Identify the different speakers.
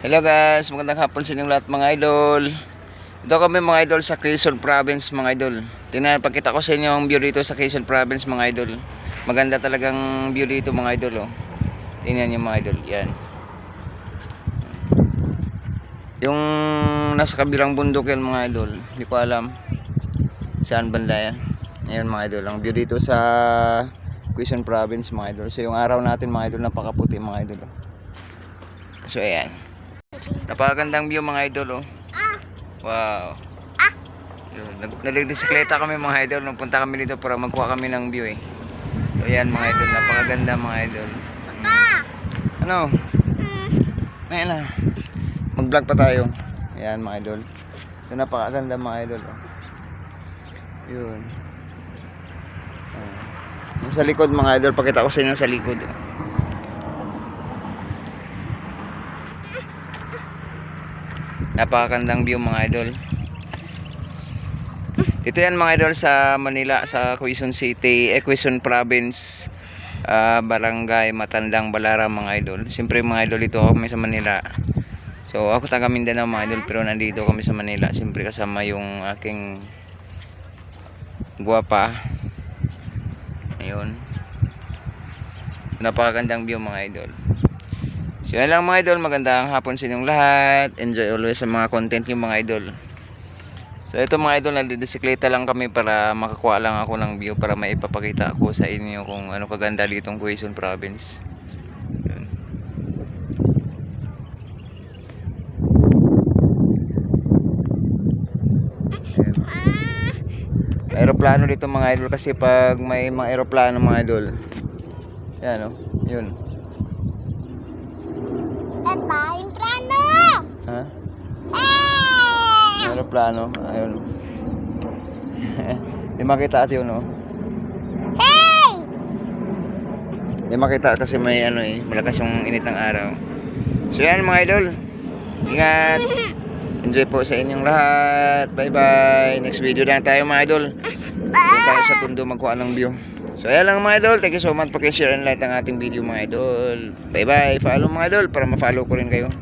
Speaker 1: Hello guys, magandang hapon sa inyong lahat mga idol. Ito kami mga idol sa Quezon Province mga idol. Tingnan, pagkita ko sa inyo ang view dito sa Quezon Province mga idol. Maganda talagang view dito mga idol oh. Tingnan niyo mga idol, yan. Yung nasa kabilang bundok yan mga idol, hindi ko alam saan banda yan. Ayan mga idol, ang view dito sa Quezon Province mga idol. So yung araw natin mga idol, napakaputi mga idol. oh. So ayan. Napakagandang view mga idol oh. Wow. Yun, nag- Nagdisikleta kami mga idol nung punta kami dito para magkuha kami ng view eh. So ayan mga idol, napakaganda mga idol. Ano? Ayan na. Mag-vlog pa tayo. Ayan mga idol. So napakaganda mga idol oh. Yun. Oh. Sa likod mga idol, pakita ko sa inyo sa likod. oh. Napakagandang view mga idol. Ito yan mga idol sa Manila, sa Quezon City, eh, Quezon Province, ah, Barangay Matandang Balara mga idol. Siyempre mga idol, ito kami sa Manila. So ako taga Mindanao mga idol, pero nandito kami sa Manila. Siyempre kasama yung aking guwapa. Ayun. Napakagandang view mga idol. So yan lang mga idol, magandang hapon sa inyong lahat. Enjoy always sa mga content yung mga idol. So ito mga idol, nagdidisikleta lang kami para makakuha lang ako ng view para maipapakita ko sa inyo kung ano kaganda ditong Quezon Province. Aeroplano dito mga idol kasi pag may mga aeroplano mga idol. Yan oh, yun.
Speaker 2: Epa, imprano!
Speaker 1: Ha?
Speaker 2: Eh!
Speaker 1: Aeroplano, ayun. Di makita ate yun, oh.
Speaker 2: Hey!
Speaker 1: Di makita kasi may ano eh, malakas yung init ng araw. So yan mga idol. Ingat. Enjoy po sa inyong lahat. Bye bye. Next video na tayo mga idol. Doon tayo sa pundo magkuha ng view. So ayan lang mga idol. Thank you so much. Pakishare and like ang ating video mga idol. Bye bye. Follow mga idol para ma-follow ko rin kayo.